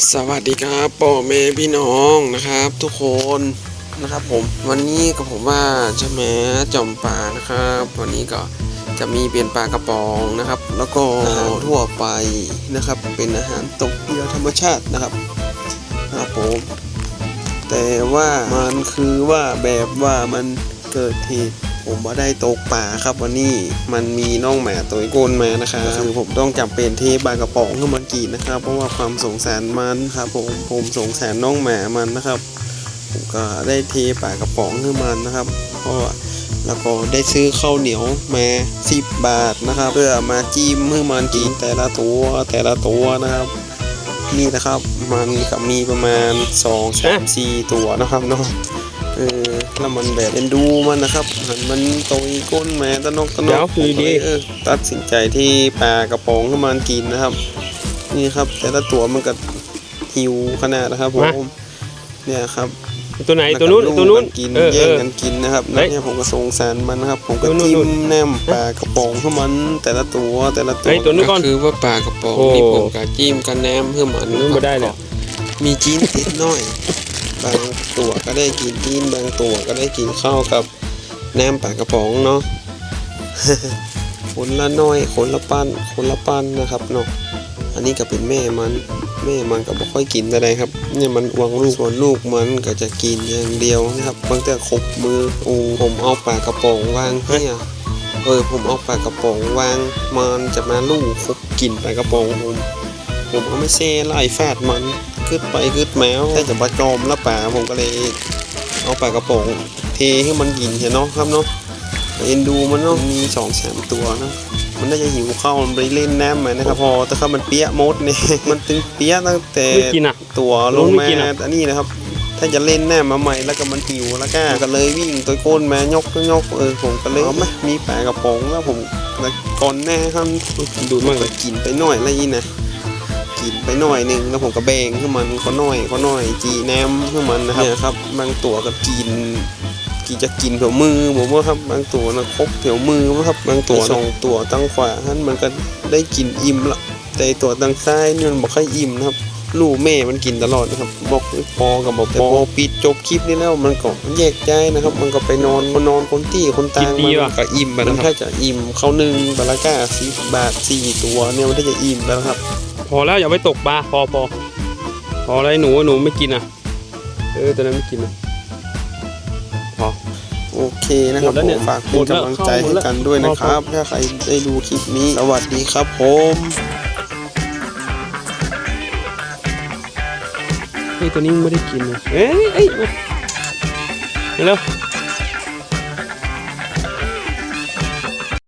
สวัสดีครับพ่อแม่พี่น้องนะครับ ทุกคนนะครับผมวันนี้ก็ผมว่าจะมาจอมปลานะครับ วันนี้ก็จะมีเป็นปลากระป๋องนะครับ แล้วก็อาหารทั่วไปนะครับ เป็นอาหารตกเดียวธรรมชาตินะครับครับผมแต่ว่ามันคือว่าแบบว่ามันเกิดเหตุ ผมมาได้ตกป่าครับวันนี้มันมีน้องหมาตัวโกนมานะครับคือผมต้องจำเป็นเทปลากระป๋องให้มันกินนะครับ เพราะว่าความสงสารมันครับผมผมสงสารน้องหมามันนะครับ ผมก็ได้เทปลากระป๋องให้มันนะครับเพราะแล้วก็ได้ซื้อข้าวเหนียวมา10 บาทนะครับ เพื่อมาจิ้มให้มันกินแต่ละตัวแต่ละตัวนะครับนี่นะครับมันก็มีประมาณ2 3 4ตัวนะครับเนาะ เออแล้วมันแบบเอ็นดูมันนะครับหันมันโตอีก้นแม่ตะนกตะนเดี๋ยกวคือดีผมก็เลยเออตัดสินใจที่ปลากระป๋องให้มันกินนะครับ นี่ครับ แต่ละตัวมันก็หิวขนาดนะครับผมเนี่ยครับตัวไหนแล้วตัวก็นู้นลูกตัวนู้นมักินเออแย่เองอกันกินนะครับเฮ้ยเนี่ยผมก็สงสารมันนะครับ ผมก็นู่นจิ้นู่มนแนมปลากระป๋องให้มันแต่ละตัวแต่ละตัวเฮ้ยตัวนู้นก่อนคือว่าปลากระป๋องโอ้นี่ผมก็จิ้มกันแนมให้มันนู้นไม่ได้เลยมีจีนติดหน่อย บางตัวก็ได้กินจีนบางตัวก็ได้กินข้าวกับแหนมปลากระป๋องเนาะคนละน้อยคนละปั้นคนละปั้นนะครับเนาะอันนี้ก็เป็นแม่มันแม่มันก็บ่ค่อยกินอะไรครับเนี่ยมันวางลูกส่วนลูกมันก็จะกินอย่างเดียวนะครับบางแต่ขบมืออูผมเอาปากกระป๋องวางเนี่ยเออผมเอาปากกระป๋องวางมันจะมาลูกคบกินปากระป๋องผมผมเอาไม่เซ่ไล่ฟาดมัน ขึ้นไปขึ้นแมวแต่จะบาจอมแล้วป่าผมก็เลยเอาปลากระป๋องเทให้มันกินเห็นเนาะครับเนาะเอ็นดูมันเนาะมีสองสามตัวเนาะมันน่าจะหิวข้าวมันไปเล่นน้ำมานะครับพอแต่ถ้ามันเปี้ยมดเนี่ยมันตึงเปี้ยตั้งแต่ไม่กินอะตัวลงไม่มากินอะอันนี้นะครับ ถ้าจะเล่นน้ำมาใหม่แล้วก็มันหิวแล้วก็ก็เลยวิ่งตัวโก้นมายกยกเออผมก็เลยเอาไหมมีปลากระป๋องแล้วผมแล้วก่อนหน้าครับดูมากเลยกินไปหน่อยแล้วนี่นะ กินไปหน่อยหนึงแล้วผมก็แบ่งให้มันก็หน่อยก็หน่อยจีแนมให้มันนะครับเนี่ยครับบางตัวก็กินกินจะกินแถวมือผมว่าครับบางตัวนะครบแถวมือครับบางตัวสองตัวตั้งขวาท่านมันก็ได้กินอิ่มละแต่ไอ้ตัวตั้งซ้ายนี่มันบอกค่อยอิ่มนะครับลูกแม่มันกินตลอดนะครับบอกพอกับบอกพอปิดจบคลิปนี้แล้วมันก็แยกใจนะครับ มันก็ไปนอนคนนอนคนที่คนตางกินดีมัว่ะก็อิ่มไปแล้วถ้าจะอิ่มเขาหนึ่งบาลาก้าสี่บาทสี่ตัวเนี่ยมันถ้าจะอิ่มไปแล้วครับ พอแล้วอย่าไปตกปลาพอพอพอแล้วไอ้หนูไอ้หนูไม่กินอะ เออตัวนั้นไม่กินอะพอ โอเคนะครับหมดแล้วผเนี่ยมฝากหเป็มนดแล้วกำลังใจให้กันด้วยนะครับถ้าใครได้ดูคลิปนี้ สวัสดีครับผมเฮ้ยตัวนี้มันไม่ได้กินเลยเอ้ยเอ้ยมาเร็ว